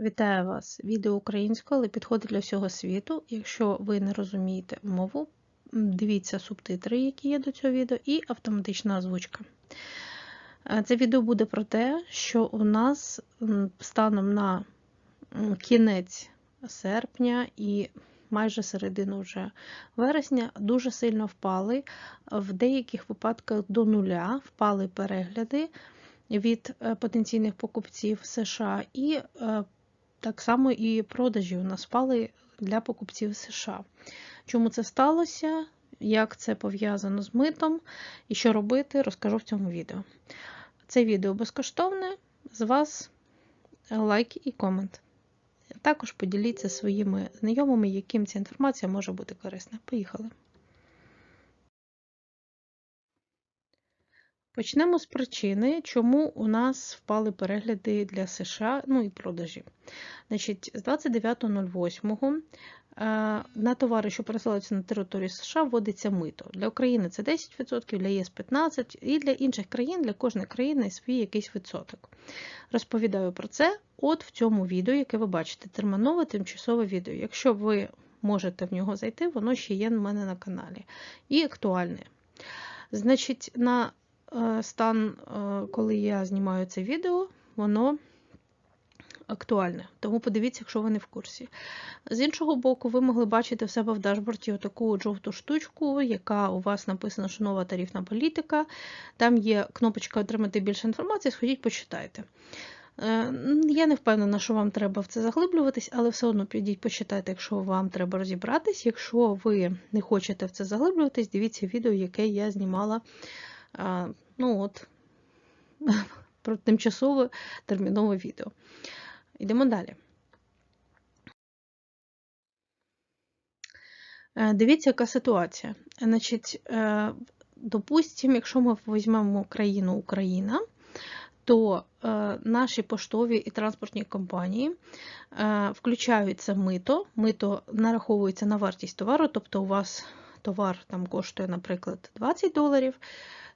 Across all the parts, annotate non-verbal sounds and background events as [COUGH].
Вітаю вас! Відео українською, але підходить для всього світу. Якщо ви не розумієте мову, дивіться субтитри, які є до цього відео, і автоматична озвучка. Е, Це відео буде про те, що у нас станом на кінець серпня і майже середину вже вересня дуже сильно впали. В деяких випадках до нуля впали перегляди від е, потенційних покупців США, і е, так само і продажі у нас впали для покупців США. Чому це сталося? Як це пов'язано з митом і що робити, розкажу в цьому відео. Це відео безкоштовне. З вас лайк і комент. Також поділіться своїми знайомими, яким ця інформація може бути корисна. Поїхали. Почнемо з причини, чому у нас впали перегляди для США, ну і продажі. Значить, з 29.08 е, на товари, що пересилаються на територію США, вводиться мито. Для України це 10%, для ЄС 15% і для інших країн, для кожної країни свій якийсь відсоток. Розповідаю про це от в цьому відео, яке ви бачите, термінове тимчасове відео. Якщо ви можете в нього зайти, воно ще є в мене на каналі. І актуальне. Значить, на стан, е, коли я знімаю це відео, воно актуальне. Тому подивіться, якщо ви не в курсі. З іншого боку, ви могли бачити в себе в дашборді таку жовту штучку, яка у вас написана, що нова тарифна політика. Там є кнопочка Отримати більше інформації, сходіть, почитайте. Е, Я не впевнена, що вам треба в це заглиблюватись, але все одно підіть, почитайте, якщо вам треба розібратись. Якщо ви не хочете в це заглиблюватись, дивіться відео, яке я знімала ну от, [LAUGHS] про тимчасове термінове відео. Йдемо далі. Е, Дивіться, яка ситуація. Значить, е, допустимо, якщо ми візьмемо країну Україна, то е, наші поштові і транспортні компанії включаються мито. Мито нараховується на вартість товару, тобто у вас товар там коштує, наприклад, 20 доларів,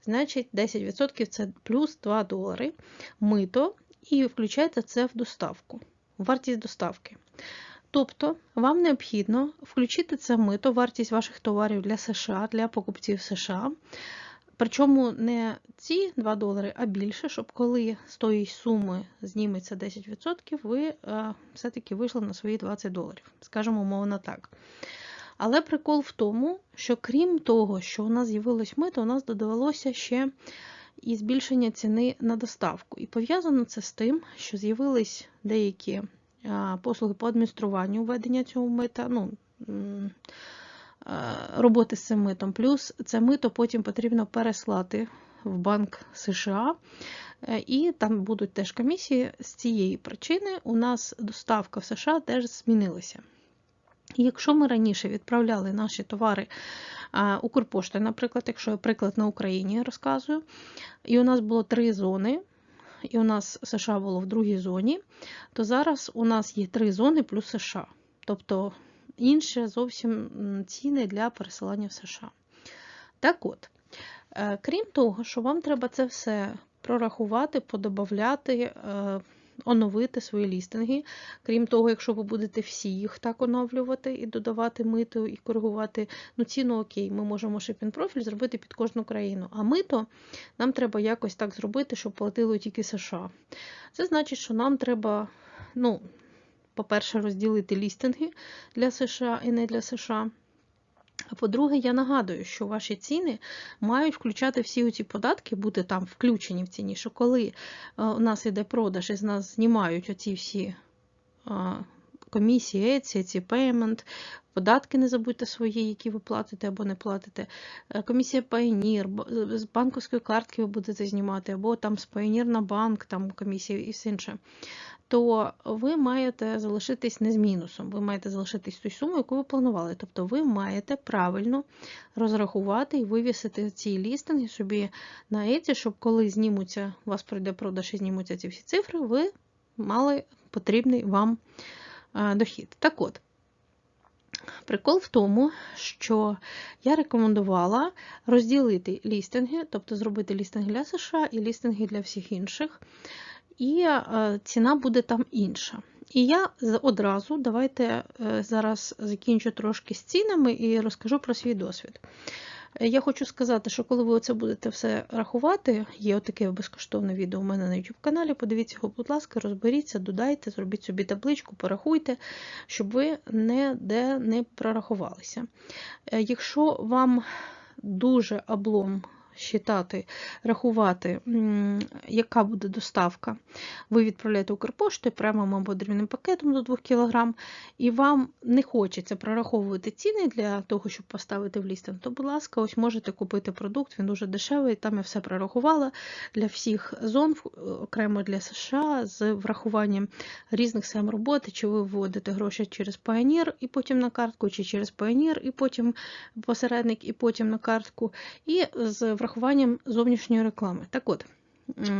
значить 10% це плюс 2 долари мито, і включається це в доставку, вартість доставки. Тобто вам необхідно включити це мито, вартість ваших товарів для США, для покупців США. Причому не ці 2 долари, а більше, щоб коли з тої суми зніметься 10%, ви е, все-таки вийшли на свої 20 доларів. Скажемо, умовно так. Але прикол в тому, що крім того, що у нас з'явилось мито, у нас додавалося ще і збільшення ціни на доставку. І пов'язано це з тим, що з'явились деякі послуги по адмініструванню введення цього мита. ну, Роботи з цим митом. Плюс це мито потім потрібно переслати в Банк США, е, і там будуть теж комісії. З цієї причини у нас доставка в США теж змінилася. Якщо ми раніше відправляли наші товари Укрпоштою, наприклад, якщо я приклад на Україні розказую, і у нас було три зони, і у нас США було в другій зоні, то зараз у нас є три зони плюс США. Тобто інші зовсім ціни для пересилання в США. Так от, е, крім того, що вам треба це все прорахувати, подобавляти, е, оновити свої лістинги. Крім того, якщо ви будете всі їх так оновлювати і додавати мито, і коригувати, ну ціну окей, ми можемо шипін профіль зробити під кожну країну. А мито нам треба якось так зробити, щоб платили тільки США. Це значить, що нам треба, ну, по-перше, розділити лістинги для США і не для США. А по-друге, я нагадую, що ваші ціни мають включати всі ці податки, бути там включені в ціні, що коли е, у нас йде продаж і з нас знімають оці всі комісії, ці, ці пеймент, податки не забудьте свої, які ви платите або не платите. Е, комісія Pioneer, з банковської картки ви будете знімати, або там з Pioneer на банк, там комісія і все інше то ви маєте залишитись не з мінусом, ви маєте залишитись ту суму, яку ви планували. Тобто ви маєте правильно розрахувати і вивісити ці лістинги собі на еці, щоб коли знімуться, у вас пройде продаж і знімуться ці всі цифри, ви мали потрібний вам дохід. Так от. Прикол в тому, що я рекомендувала розділити лістинги, тобто зробити лістинги для США і лістинги для всіх інших і е, ціна буде там інша. І я одразу давайте е, зараз закінчу трошки з цінами і розкажу про свій досвід. Е, Я хочу сказати, що коли ви оце будете все рахувати, є отаке безкоштовне відео у мене на YouTube каналі. Подивіться його, будь ласка, розберіться, додайте, зробіть собі табличку, порахуйте, щоб ви ніде не прорахувалися. Якщо вам дуже облом считати, рахувати, яка буде доставка, ви відправляєте Укрпоштою прямим або дрібним пакетом до 2 кг, і вам не хочеться прораховувати ціни для того, щоб поставити в лістинг, то, будь ласка, ось можете купити продукт, він дуже дешевий, там я все прорахувала. Для всіх зон, окремо для США, з врахуванням різних схем роботи, чи ви вводите гроші через Payoneer і потім на картку, чи через Payoneer і потім посередник, і потім на картку, і з врахуванням зовнішньої реклами. Так от,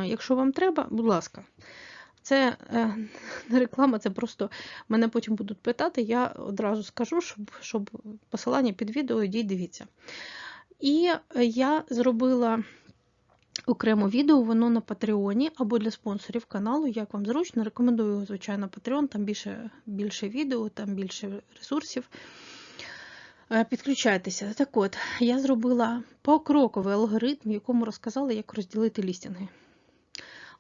якщо вам треба, будь ласка. Це не [LAUGHS] реклама, це просто мене потім будуть питати. Я одразу скажу, щоб, щоб посилання під відео йдіть, дивіться. І я зробила окремо відео, воно на Патреоні або для спонсорів каналу, як вам зручно. Рекомендую, звичайно, Patreon, там більше, більше відео, там більше ресурсів. Е, Підключайтеся. Так от, я зробила покроковий алгоритм, в якому розказала, як розділити лістинги.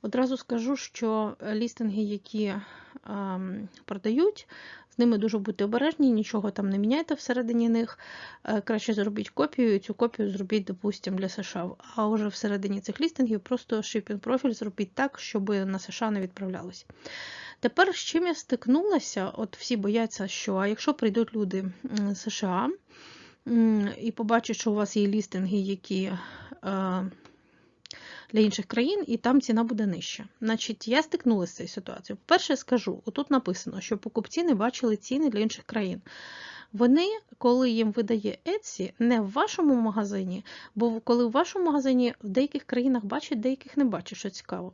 Одразу скажу, що лістинги, які ем, продають, з ними дуже будьте обережні, нічого там не міняйте всередині них. Е, Краще зробіть копію, і цю копію зробіть, допустимо, для США. А вже всередині цих лістингів просто шипінг профіль зробіть так, щоб на США не відправлялось. Тепер з чим я стикнулася, от всі бояться, що а якщо прийдуть люди з США і побачать, що у вас є лістинги, які е, для інших країн, і там ціна буде нижча. Значить, я стикнулася з цією ситуацією. Перше скажу, отут написано, що покупці не бачили ціни для інших країн. Вони, коли їм видає Etsy, не в вашому магазині, бо коли в вашому магазині в деяких країнах бачать, деяких не бачать, що цікаво.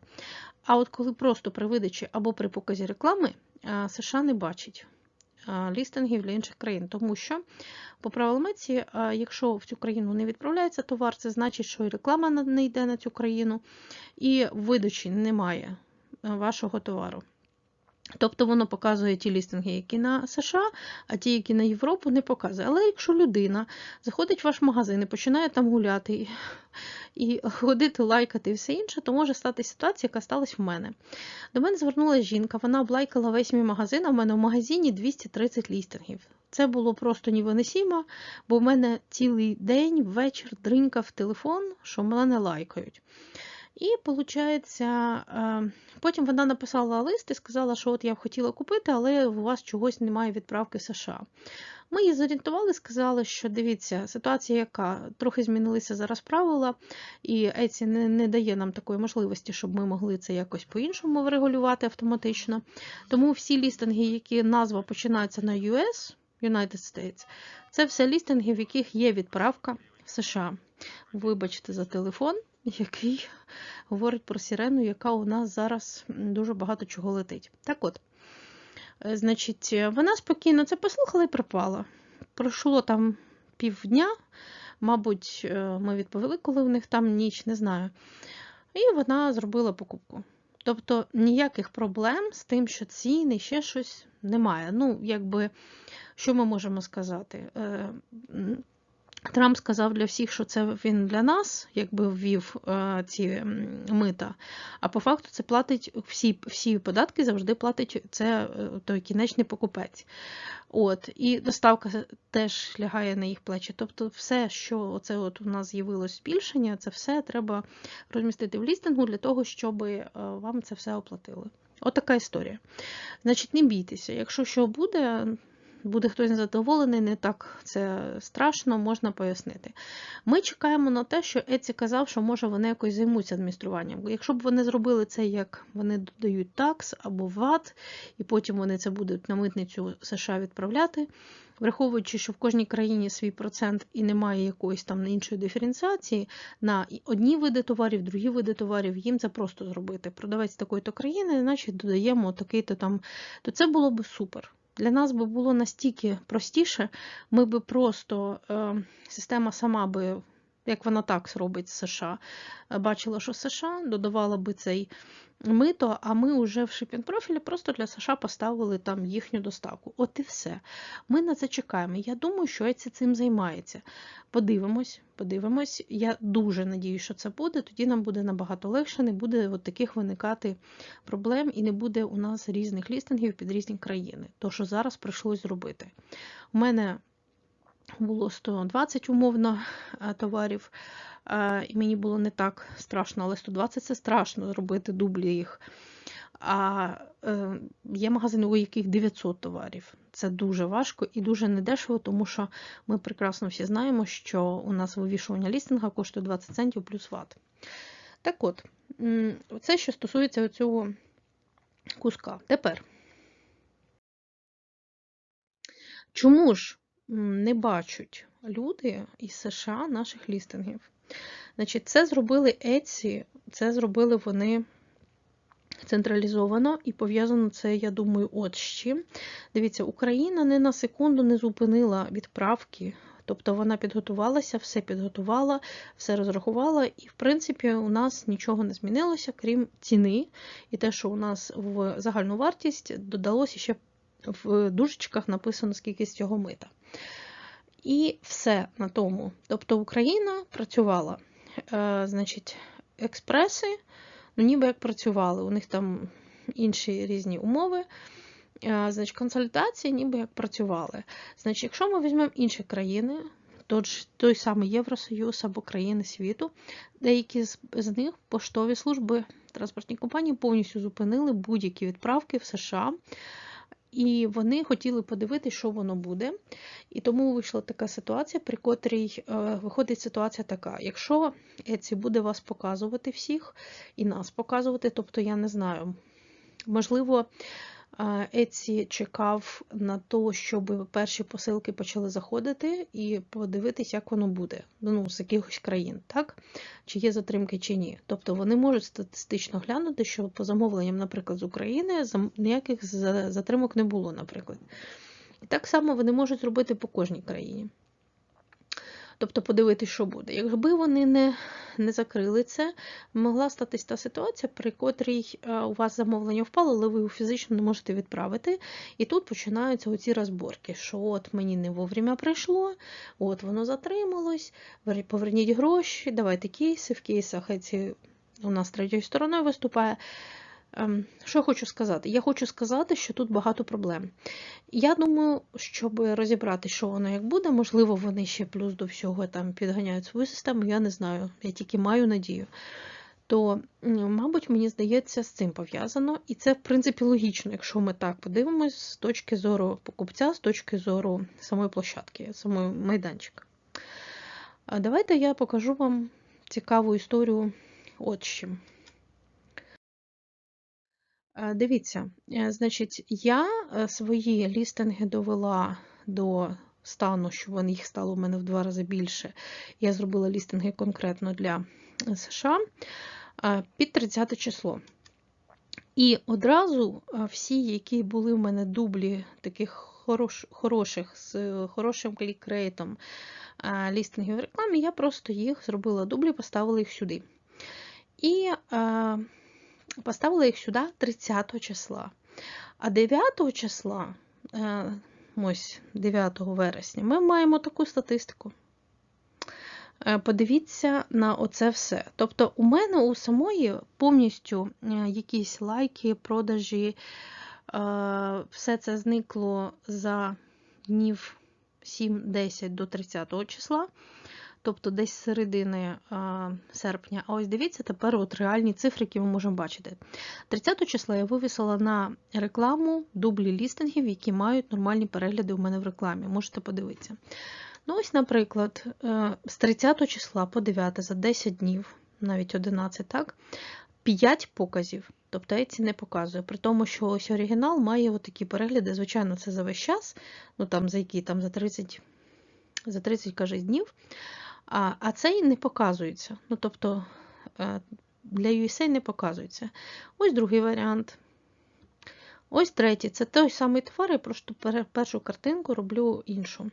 А от коли просто при видачі або при показі реклами, США не бачить лістингів для інших країн, тому що по правилам Etsy, якщо в цю країну не відправляється товар, це значить, що і реклама не йде на цю країну, і видачі немає вашого товару. Тобто воно показує ті лістинги, які на США, а ті, які на Європу, не показує. Але якщо людина заходить в ваш магазин і починає там гуляти і, ходити, лайкати і все інше, то може стати ситуація, яка сталася в мене. До мене звернулася жінка, вона облайкала весь мій магазин, а в мене в магазині 230 лістингів. Це було просто невиносимо, бо в мене цілий день, вечір дринькав телефон, що мене лайкають. І, виходить, потім вона написала лист і сказала, що от я б хотіла купити, але у вас чогось немає відправки в США. Ми її зорієнтували, сказали, що дивіться, ситуація яка трохи змінилися зараз правила, і Etsy не, не дає нам такої можливості, щоб ми могли це якось по-іншому врегулювати автоматично. Тому всі лістинги, які назва починається на US, United States, це все лістинги, в яких є відправка США. Вибачте за телефон, який говорить про сирену, яка у нас зараз дуже багато чого летить. Так от, е, значить, е, вона спокійно це послухала і пропала. Пройшло там півдня, мабуть, е, ми відповіли, коли в них там ніч, не знаю. І вона зробила покупку. Тобто ніяких проблем з тим, що ціни, ще щось немає. Ну, якби, що ми можемо сказати? Трамп сказав для всіх, що це він для нас, якби ввів е, ці мита. А по факту це платить всі, всі податки завжди платить це е, той кінечний покупець. От, і доставка теж лягає на їх плечі. Тобто, все, що оце от у нас з'явилось збільшення, це все треба розмістити в лістингу для того, щоб е, вам це все оплатили. От історія. Значить, не бійтеся. Якщо що буде, буде хтось незадоволений, не так це страшно, можна пояснити. Ми чекаємо на те, що Еці казав, що може вони якось займуться адмініструванням. Якщо б вони зробили це, як вони додають такс або ВАТ, і потім вони це будуть на митницю США відправляти. Враховуючи, що в кожній країні свій процент і немає якоїсь там іншої диференціації на одні види товарів, другі види товарів, їм це просто зробити. Продавець такої-то країни, значить додаємо такий-то там, то це було б супер. Для нас би було настільки простіше, ми би просто е, система сама би як вона так робить з США. Бачила, що США додавала би цей мито, а ми вже в шипінг профілі просто для США поставили там їхню доставку. От і все. Ми на це чекаємо. Я думаю, що Еці цим займається. Подивимось, подивимось. Я дуже надію, що це буде. Тоді нам буде набагато легше, не буде от таких виникати проблем і не буде у нас різних лістингів під різні країни. То, що зараз прийшлось зробити. У мене було 120 умовно товарів, і мені було не так страшно, але 120 це страшно зробити дублі їх. А е, є магазини, у яких 900 товарів. Це дуже важко і дуже недешево, тому що ми прекрасно всі знаємо, що у нас вивішування лістинга коштує 20 центів плюс ват. Так от, це що стосується цього куска. Тепер, чому ж не бачать люди із США наших лістингів? Значить, Це зробили Etsy, це зробили вони централізовано і пов'язано це, я думаю, от з чим. Дивіться, Україна не на секунду не зупинила відправки. Тобто вона підготувалася, все підготувала, все розрахувала, і, в принципі, у нас нічого не змінилося, крім ціни. І те, що у нас в загальну вартість додалося ще в дужечках написано, скільки з цього мита. І все на тому. Тобто Україна працювала. Е, значить, експреси, ну ніби як працювали, у них там інші різні умови. Е, значить, консультації ніби як працювали. Значить, якщо ми візьмемо інші країни, тож той самий Євросоюз або країни світу, деякі з, з них поштові служби транспортні компанії повністю зупинили будь-які відправки в США. І вони хотіли подивитися, що воно буде. І тому вийшла така ситуація, при котрій е, виходить ситуація така: якщо Еці буде вас показувати всіх і нас показувати, тобто я не знаю, можливо. Еці чекав на те, щоб перші посилки почали заходити, і подивитись, як воно буде ну, з якихось країн, так? чи є затримки, чи ні. Тобто вони можуть статистично глянути, що по замовленням, наприклад, з України ніяких затримок не було, наприклад. І так само вони можуть зробити по кожній країні. Тобто подивитися, що буде. Якби вони не не закрили це, могла статись та ситуація, при котрій е, у вас замовлення впало, але ви його фізично не можете відправити. І тут починаються оці розборки, що от мені не вовремя прийшло, от воно затрималось, поверніть гроші, давайте кейси, в кейсах ці у нас третьою стороною виступає. Ем, що хочу сказати? Я хочу сказати, що тут багато проблем. Я думаю, щоб розібрати, що воно як буде, можливо, вони ще плюс до всього там підганяють свою систему, я не знаю, я тільки маю надію. То, мабуть, мені здається, з цим пов'язано. І це, в принципі, логічно, якщо ми так подивимось з точки зору покупця, з точки зору самої площадки, самої майданчика. Давайте я покажу вам цікаву історію от чим. Е, дивіться, е, значить, я е, свої лістинги довела до стану, що їх стало в мене в два рази більше. Я зробила лістинги конкретно для США під 30 число. І одразу всі, які були в мене дублі таких хорош, хороших, з хорошим клікрейтом лістингів в рекламі, я просто їх зробила дублі, поставила їх сюди. І Поставила їх сюди 30 числа. А 9 числа, е, ось 9 вересня, ми маємо таку статистику. Е, подивіться на оце все. Тобто, у мене у самої повністю е, якісь лайки, продажі, все це зникло за днів 7-10 до 30 числа тобто десь середини серпня. А ось дивіться, тепер от реальні цифри, які ми можемо бачити. 30 числа я вивісила на рекламу дублі лістингів, які мають нормальні перегляди у мене в рекламі. Можете подивитися. Ну, ось, наприклад, е, з 30 числа по 9 за 10 днів, навіть 11, так, 5 показів. Тобто Etsy не показує. При тому, що ось оригінал має такі перегляди, звичайно, це за весь час, ну там за які там за 30 за 30 каже, днів. А а цей не показується. Ну, тобто е, для USA не показується. Ось другий варіант. Ось третій. Це той самий твар, я просто першу картинку роблю іншу.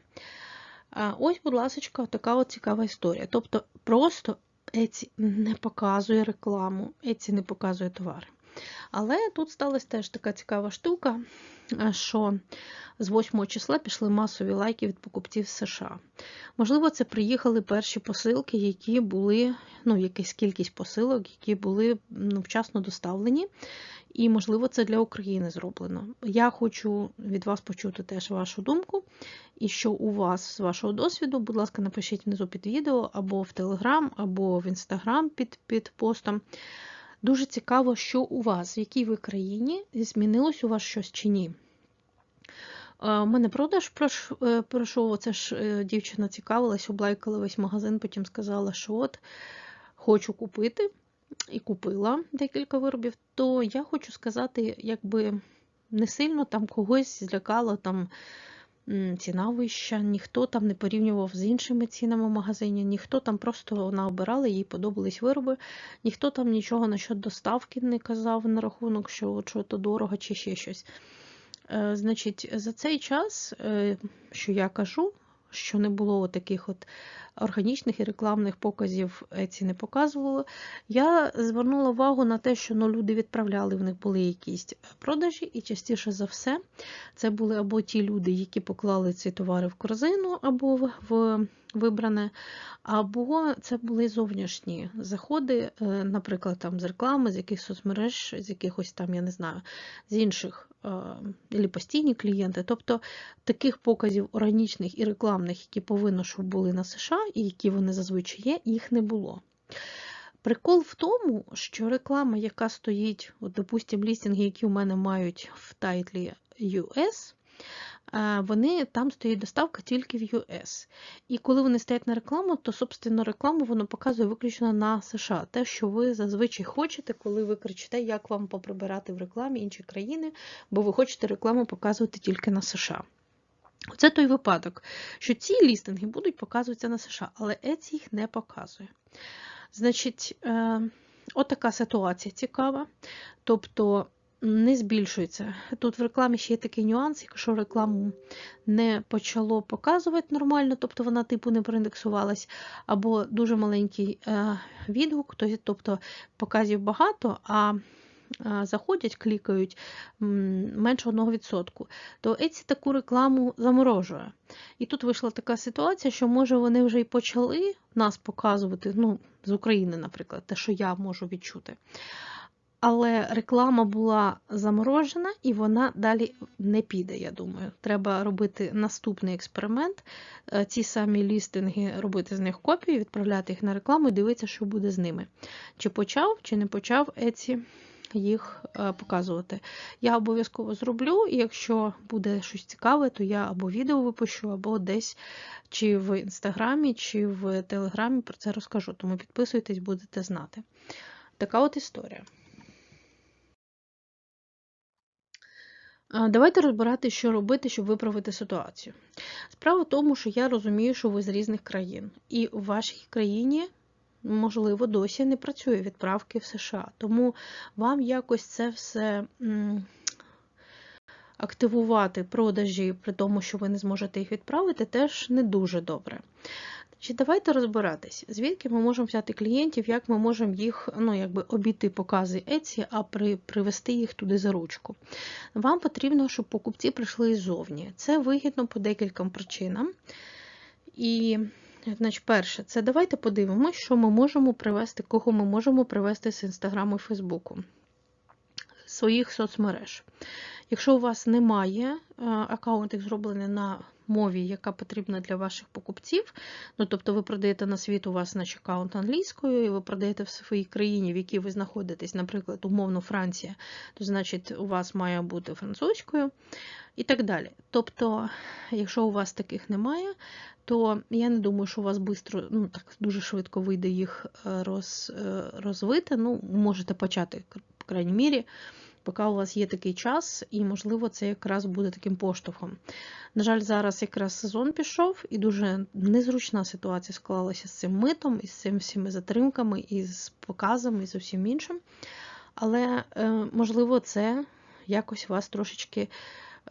Ось, будь ласка, така от цікава історія. Тобто, просто Еці не показує рекламу, Еці не показує товари. Але тут сталася теж така цікава штука, що з 8 числа пішли масові лайки від покупців США. Можливо, це приїхали перші посилки, які були, ну, якась кількість посилок, які були ну, вчасно доставлені. І, можливо, це для України зроблено. Я хочу від вас почути теж вашу думку. І що у вас з вашого досвіду, будь ласка, напишіть внизу під відео, або в Телеграм, або в Інстаграм під, під постом. Дуже цікаво, що у вас, в якій ви країні, змінилось у вас щось чи ні. У мене продаж пройшов, оце ж е, дівчина цікавилась, облайкала весь магазин, потім сказала, що от хочу купити, і купила декілька виробів, то я хочу сказати, якби не сильно там когось злякало там ціна вища, ніхто там не порівнював з іншими цінами в магазині, ніхто там просто наобирали, їй подобались вироби, ніхто там нічого насчет доставки не казав на рахунок, що що то дорого чи ще щось. Е, Значить, за цей час, е, що я кажу, що не було таких от органічних і рекламних показів ці не показували. Я звернула увагу на те, що ну, люди відправляли, в них були якісь продажі, і частіше за все це були або ті люди, які поклали ці товари в корзину, або в вибране, або це були зовнішні заходи, е, наприклад, там з реклами, з якихось соцмереж, з якихось там, я не знаю, з інших або постійні клієнти. Тобто таких показів органічних і рекламних, які повинно, щоб були на США, і які вони зазвичай є, їх не було. Прикол в тому, що реклама, яка стоїть, от, допустимо, лістинги, які у мене мають в тайтлі US, вони там стоїть доставка тільки в US. І коли вони стоять на рекламу, то, собственно, рекламу воно показує виключно на США. Те, що ви зазвичай хочете, коли ви кричите, як вам поприбирати в рекламі інші країни, бо ви хочете рекламу показувати тільки на США. Це той випадок, що ці лістинги будуть показуватися на США, але Еці їх не показує. Значить, е, отака ситуація цікава. Тобто не збільшується. Тут в рекламі ще є такий нюанс, якщо рекламу не почало показувати нормально, тобто вона типу не проіндексувалась, або дуже маленький е, відгук, тобто показів багато, а заходять, клікають менше 1%, то Еці таку рекламу заморожує. І тут вийшла така ситуація, що може вони вже й почали нас показувати, ну, з України, наприклад, те, що я можу відчути. Але реклама була заморожена і вона далі не піде, я думаю. Треба робити наступний експеримент. Е, ці самі лістинги, робити з них копії, відправляти їх на рекламу і дивитися, що буде з ними. Чи почав, чи не почав Еці їх е, показувати. Я обов'язково зроблю, і якщо буде щось цікаве, то я або відео випущу, або десь чи в інстаграмі, чи в телеграмі про це розкажу. Тому підписуйтесь, будете знати. Така от історія. Давайте розбирати, що робити, щоб виправити ситуацію. Справа в тому, що я розумію, що ви з різних країн, і у вашій країні, можливо, досі не працює відправки в США. Тому вам якось це все активувати продажі, при тому, що ви не зможете їх відправити, теж не дуже добре. Чи давайте розбиратись, звідки ми можемо взяти клієнтів, як ми можемо їх ну, якби обійти покази Etsy, а при, привести їх туди за ручку. Вам потрібно, щоб покупці прийшли ззовні. Це вигідно по декільком причинам. І, значить, перше, це давайте подивимося, що ми можемо привести, кого ми можемо привести з Інстаграму і Фейсбуку, своїх соцмереж. Якщо у вас немає е, аккаунт, зроблений на мові, яка потрібна для ваших покупців. Ну, Тобто ви продаєте на світ, у вас наш аккаунт англійською, і ви продаєте в своїй країні, в якій ви знаходитесь, наприклад, умовно Франція, то значить у вас має бути французькою і так далі. Тобто, якщо у вас таких немає, то я не думаю, що у вас бистро, ну, так дуже швидко вийде їх е, роз, е, розвити. Ну, можете почати, по крайній мірі поки у вас є такий час, і, можливо, це якраз буде таким поштовхом. На жаль, зараз якраз сезон пішов, і дуже незручна ситуація склалася з цим митом, і з цими всіми затримками, і з показами, і з усім іншим. Але, е, можливо, це якось вас трошечки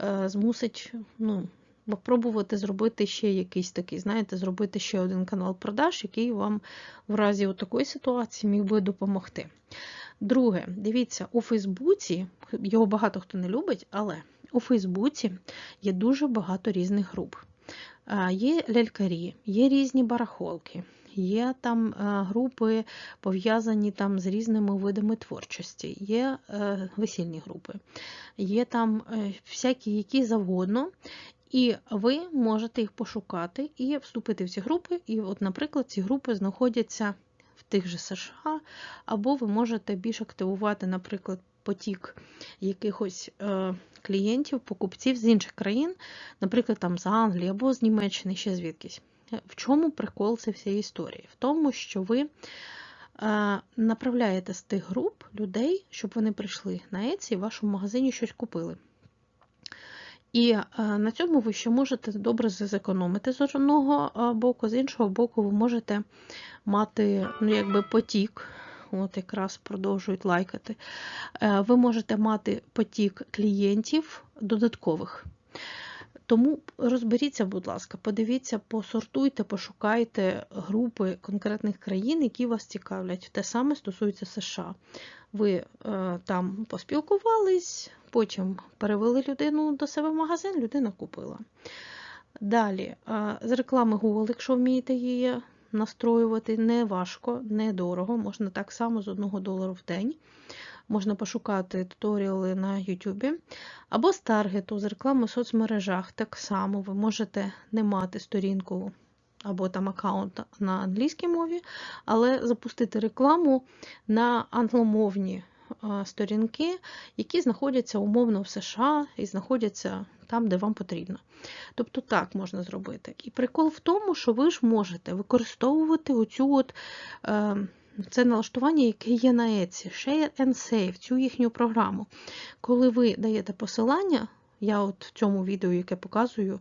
е, змусить ну, спробувати зробити ще якийсь такий, знаєте, зробити ще один канал продаж, який вам в разі такої ситуації міг би допомогти. Друге, дивіться, у Фейсбуці, його багато хто не любить, але у Фейсбуці є дуже багато різних груп. Є лялькарі, є різні барахолки, є там групи, пов'язані там з різними видами творчості, є е, весільні групи, є там е, всякі які завгодно. І ви можете їх пошукати і вступити в ці групи. І, от, наприклад, ці групи знаходяться тих же США, або ви можете більш активувати, наприклад, потік якихось е, клієнтів, покупців з інших країн, наприклад, там з Англії або з Німеччини, ще звідкись. В чому прикол цієї всієї історії? В тому, що ви е, направляєте з тих груп людей, щоб вони прийшли на Etsy і в вашому магазині щось купили. І е, на цьому ви ще можете добре зекономити з одного е, боку, з іншого боку, ви можете мати ну, якби потік. От якраз продовжують лайкати. Е, ви можете мати потік клієнтів додаткових. Тому розберіться, будь ласка, подивіться, посортуйте, пошукайте групи конкретних країн, які вас цікавлять. Те саме стосується США. Ви е, там поспілкувались, потім перевели людину до себе в магазин, людина купила. Далі, е, з реклами Google, якщо вмієте її настроювати, не важко, не дорого, можна так само з 1 долару в день. Можна пошукати туторіали на YouTube. Або з таргету, з реклами в соцмережах. Так само ви можете не мати сторінку або там аккаунт на англійській мові, але запустити рекламу на англомовні сторінки, які знаходяться умовно в США і знаходяться там, де вам потрібно. Тобто так можна зробити. І прикол в тому, що ви ж можете використовувати оцю от. Е, це налаштування, яке є на Etsy, Share and Save, цю їхню програму. Коли ви даєте посилання, я от в цьому відео, яке показую,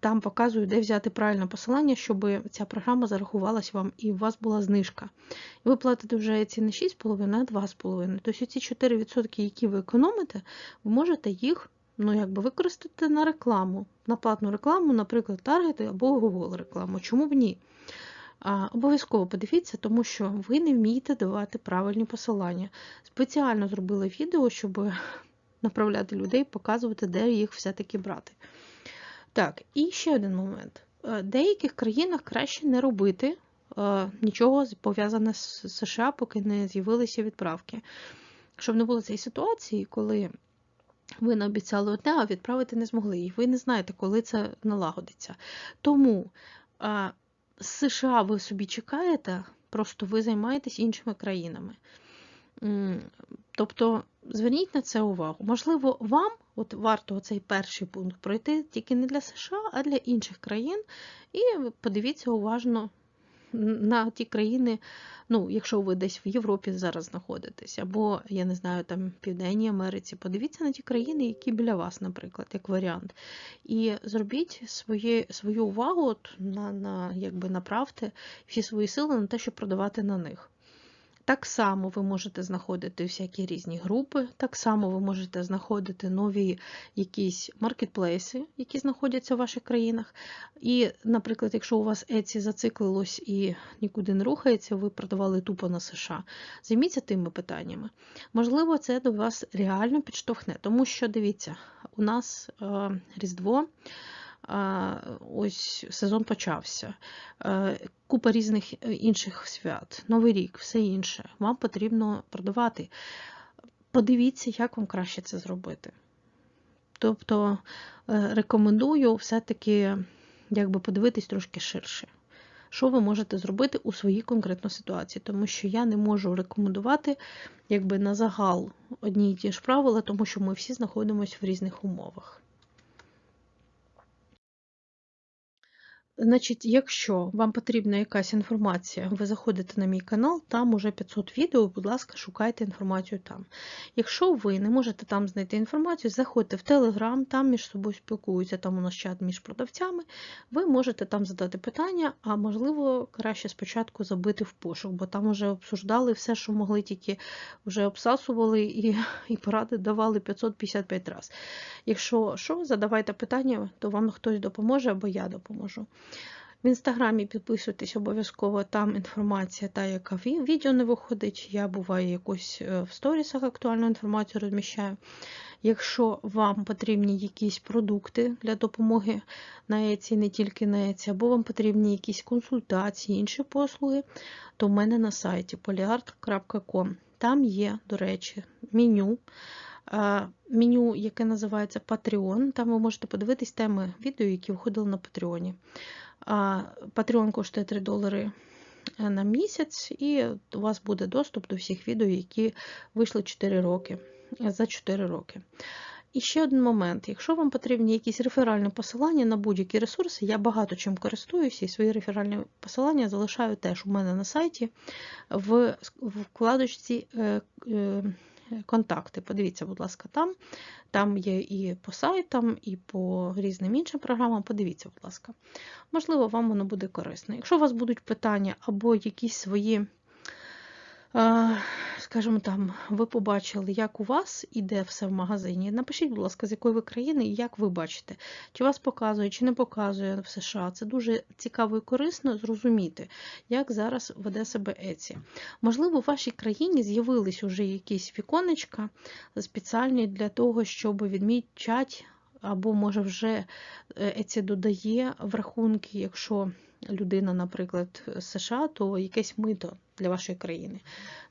там показую, де взяти правильне посилання, щоб ця програма зарахувалась вам і у вас була знижка. Ви платите вже Etsy не 6,5, а 2,5. Тобто ці 4%, які ви економите, ви можете їх ну, якби використати на рекламу, на платну рекламу, наприклад, Target або Google рекламу. Чому б ні? Обов'язково подивіться, тому що ви не вмієте давати правильні посилання. Спеціально зробила відео, щоб [LAUGHS] направляти людей, показувати, де їх все-таки брати. Так, і ще один момент. Е, в деяких країнах краще не робити е, нічого пов'язане з США, поки не з'явилися відправки. Щоб не було цієї ситуації, коли ви наобіцяли одне, а відправити не змогли. І ви не знаєте, коли це налагодиться. Тому е, з США ви собі чекаєте, просто ви займаєтесь іншими країнами. Тобто зверніть на це увагу. Можливо, вам от варто цей перший пункт пройти тільки не для США, а для інших країн. І подивіться уважно на ті країни, ну, якщо ви десь в Європі зараз знаходитесь, або, я не знаю, там Південній Америці, подивіться на ті країни, які біля вас, наприклад, як варіант. І зробіть своє, свою увагу, от на, на, якби направте всі свої сили на те, щоб продавати на них. Так само ви можете знаходити всякі різні групи, так само ви можете знаходити нові якісь маркетплейси, які знаходяться в ваших країнах. І, наприклад, якщо у вас Etsy зациклилось і нікуди не рухається, ви продавали тупо на США. Займіться тими питаннями. Можливо, це до вас реально підштовхне, тому що дивіться, у нас е, Різдво ось сезон почався. Е, купа різних е, інших свят, Новий рік, все інше. Вам потрібно продавати. Подивіться, як вам краще це зробити. Тобто е, рекомендую все-таки якби подивитись трошки ширше. Що ви можете зробити у своїй конкретній ситуації, тому що я не можу рекомендувати якби на загал одні й ті ж правила, тому що ми всі знаходимося в різних умовах. Значить, якщо вам потрібна якась інформація, ви заходите на мій канал, там уже 500 відео, будь ласка, шукайте інформацію там. Якщо ви не можете там знайти інформацію, заходьте в Телеграм, там між собою спілкуються, там у нас чат між продавцями, ви можете там задати питання, а можливо, краще спочатку забити в пошук, бо там вже обсуждали все, що могли, тільки вже обсасували і, і поради давали 555 разів. Якщо що, задавайте питання, то вам хтось допоможе або я допоможу. В інстаграмі підписуйтесь обов'язково, там інформація, та, яка в відео не виходить. Я буває якусь е, в сторісах актуальну інформацію розміщаю. Якщо вам потрібні якісь продукти для допомоги на Еці, не тільки на Еці, або вам потрібні якісь консультації, інші послуги, то в мене на сайті polyart.com. Там є, до речі, меню. Е, Меню, яке називається Patreon. Там ви можете подивитись теми відео, які виходили на Патреоні. Patreon коштує 3 долари е, на місяць, і у вас буде доступ до всіх відео, які вийшли 4 роки, е, за 4 роки. І ще один момент: якщо вам потрібні якісь реферальні посилання на будь-які ресурси, я багато чим користуюся і свої реферальні посилання залишаю теж у мене на сайті в вкладочці контакти. Подивіться, будь ласка, там. Там є і по сайтам, і по різним іншим програмам. Подивіться, будь ласка. Можливо, вам воно буде корисно. Якщо у вас будуть питання або якісь свої скажімо там, ви побачили, як у вас іде все в магазині. Напишіть, будь ласка, з якої ви країни і як ви бачите, чи вас показує, чи не показує в США. Це дуже цікаво і корисно зрозуміти, як зараз веде себе Еці. Можливо, в вашій країні з'явились уже якісь віконечка спеціальні для того, щоб відмічати, або, може, вже Еці додає в рахунки, якщо людина, наприклад, США, то якесь мито для вашої країни.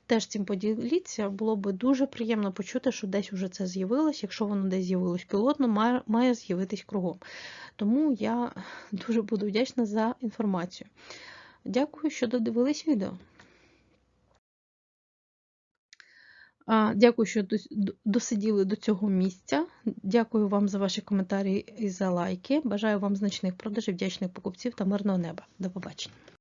Теж цим поділіться, було би дуже приємно почути, що десь уже це з'явилось. Якщо воно десь з'явилось пілотно, має, має з'явитись кругом. Тому я дуже буду вдячна за інформацію. Дякую, що додивились відео. Дякую, що досиділи до цього місця. Дякую вам за ваші коментарі і за лайки. Бажаю вам значних продажів, вдячних покупців та мирного неба. До побачення.